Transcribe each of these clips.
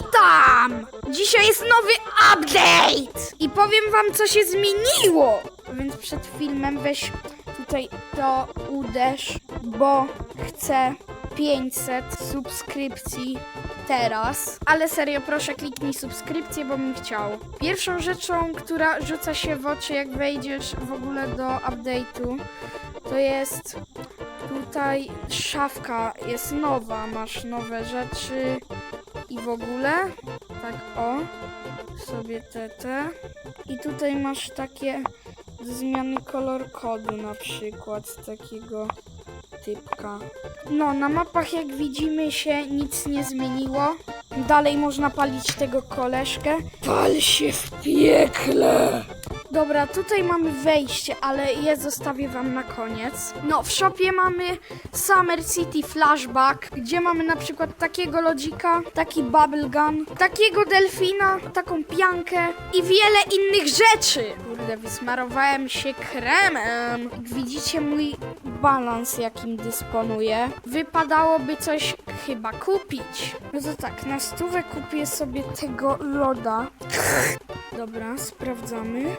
Witam! Dzisiaj jest nowy update! I powiem wam, co się zmieniło! Więc przed filmem weź tutaj to uderz, bo chcę 500 subskrypcji teraz. Ale serio, proszę kliknij subskrypcję, bo bym chciał. Pierwszą rzeczą, która rzuca się w oczy, jak wejdziesz w ogóle do update'u, to jest tutaj szafka jest nowa, masz nowe rzeczy i w ogóle. Tak o, sobie te te. I tutaj masz takie zmiany kolor kodu na przykład takiego typka. No, na mapach jak widzimy się nic nie zmieniło. Dalej można palić tego koleżkę. Pal się w piekle! Dobra, tutaj mamy wejście, ale je zostawię wam na koniec. No, w shopie mamy Summer City Flashback, gdzie mamy na przykład takiego lodzika, taki bubblegum, takiego delfina, taką piankę i wiele innych rzeczy. Kurde, wysmarowałem się kremem. Jak widzicie mój balans, jakim dysponuję, wypadałoby coś chyba kupić. No to tak, na stówę kupię sobie tego loda. Dobra, sprawdzamy.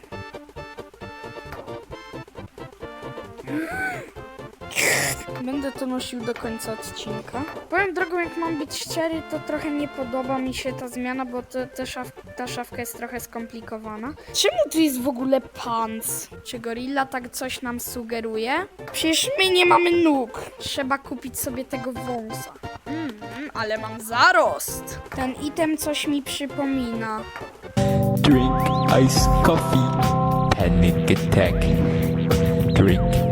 Będę to nosił do końca odcinka. Powiem drogą, jak mam być szczery, to trochę nie podoba mi się ta zmiana, bo to, to szaf, ta szafka jest trochę skomplikowana. Czemu tu jest w ogóle pants? Czy gorilla tak coś nam sugeruje? Przecież my nie mamy nóg. Trzeba kupić sobie tego wąsa. Mm, ale mam zarost. Ten item coś mi przypomina. Drink iced coffee. Panic attack. Drink.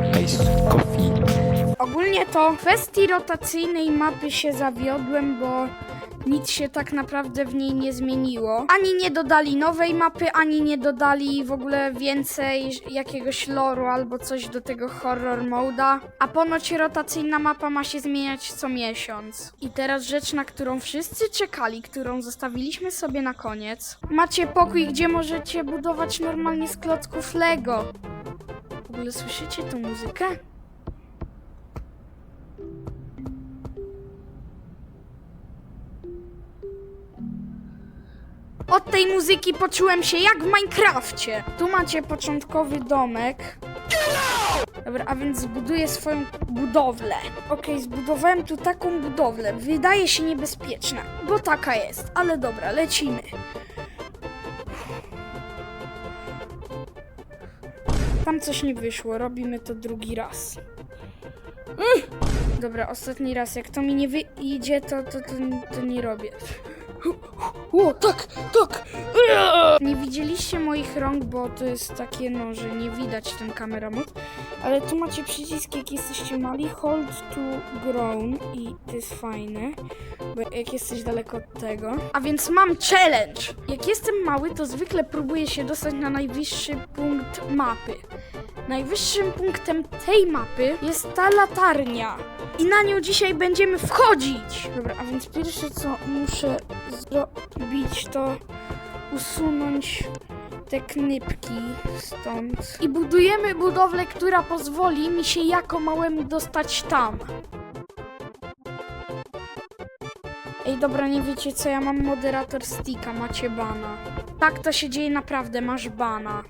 Ogólnie to w kwestii rotacyjnej mapy się zawiodłem, bo nic się tak naprawdę w niej nie zmieniło. Ani nie dodali nowej mapy, ani nie dodali w ogóle więcej jakiegoś loru albo coś do tego horror moda. A ponoć rotacyjna mapa ma się zmieniać co miesiąc. I teraz rzecz, na którą wszyscy czekali, którą zostawiliśmy sobie na koniec. Macie pokój, gdzie możecie budować normalnie z klocków Lego. W ogóle słyszycie tą muzykę? Od tej muzyki poczułem się jak w Minecrafcie. Tu macie początkowy domek. Dobra, a więc zbuduję swoją budowlę. Okej, zbudowałem tu taką budowlę. Wydaje się niebezpieczna, bo taka jest. Ale dobra, lecimy. Tam coś nie wyszło, robimy to drugi raz. Dobra, ostatni raz. Jak to mi nie wyjdzie, to, to, to, to nie robię. O, tak, tak! Nie widzieliście moich rąk, bo to jest takie, no, że nie widać ten kameramod. Ale tu macie przycisk, jak jesteście mali, hold to grown i to jest fajne, bo jak jesteś daleko od tego. A więc mam challenge! Jak jestem mały, to zwykle próbuję się dostać na najwyższy punkt mapy. Najwyższym punktem tej mapy jest ta latarnia. I na nią dzisiaj będziemy wchodzić. Dobra, a więc pierwsze co muszę zrobić to usunąć te knypki stąd. I budujemy budowlę, która pozwoli mi się jako małemu dostać tam. Ej, dobra, nie wiecie co, ja mam moderator sticka, macie bana. Tak to się dzieje naprawdę, masz bana.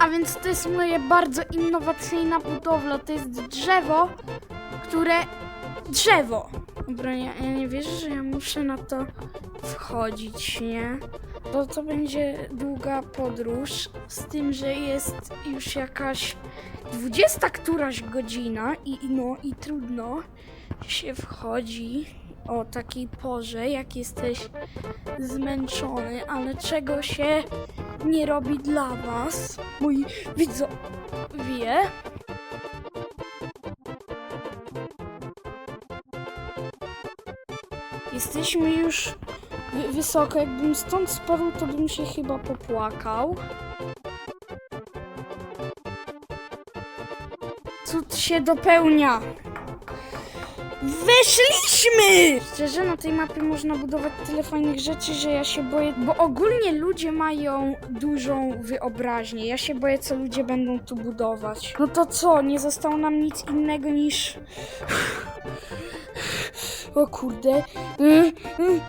A więc to jest moja bardzo innowacyjna budowla. To jest drzewo, które. Drzewo! Dobra, ja, ja nie wierzę, że ja muszę na to wchodzić, nie? Bo to będzie długa podróż, z tym, że jest już jakaś dwudziesta któraś godzina i i no i trudno się wchodzi o takiej porze, jak jesteś zmęczony, ale czego się nie robi dla was, moi widzowie. Jesteśmy już wy- wysoko. Jakbym stąd spadł, to bym się chyba popłakał. Cud się dopełnia. Weszliśmy! Szczerze, na tej mapie można budować tyle fajnych rzeczy, że ja się boję, bo ogólnie ludzie mają dużą wyobraźnię. Ja się boję, co ludzie będą tu budować. No to co, nie zostało nam nic innego niż... O kurde. Y, y.